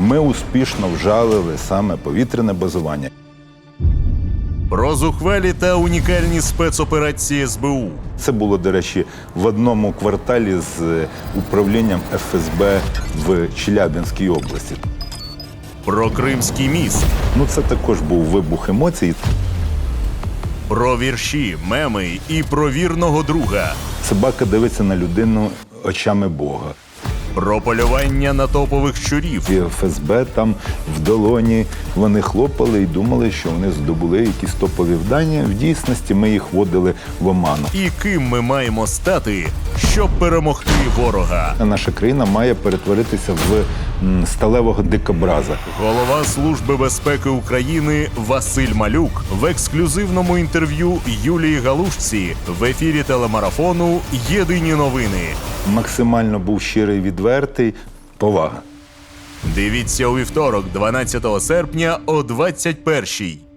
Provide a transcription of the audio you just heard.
Ми успішно вжалили саме повітряне базування. Про зухвалі та унікальні спецоперації СБУ. Це було, до речі, в одному кварталі з е, управлінням ФСБ в Челябинській області. Про Кримський міст, Ну, це також був вибух емоцій. про вірші, меми і про вірного друга, Собака дивиться на людину очами Бога. Про полювання на топових щурів, І ФСБ там в долоні вони хлопали і думали, що вони здобули якісь топові вдання. В дійсності ми їх вводили в оману. і ким ми маємо стати, щоб перемогти ворога. Наша країна має перетворитися в сталевого дикобраза. Голова Служби безпеки України Василь Малюк в ексклюзивному інтерв'ю Юлії Галушці в ефірі телемарафону Єдині новини. Максимально був щирий, відвертий. Повага. Дивіться у вівторок, 12 серпня о 21-й.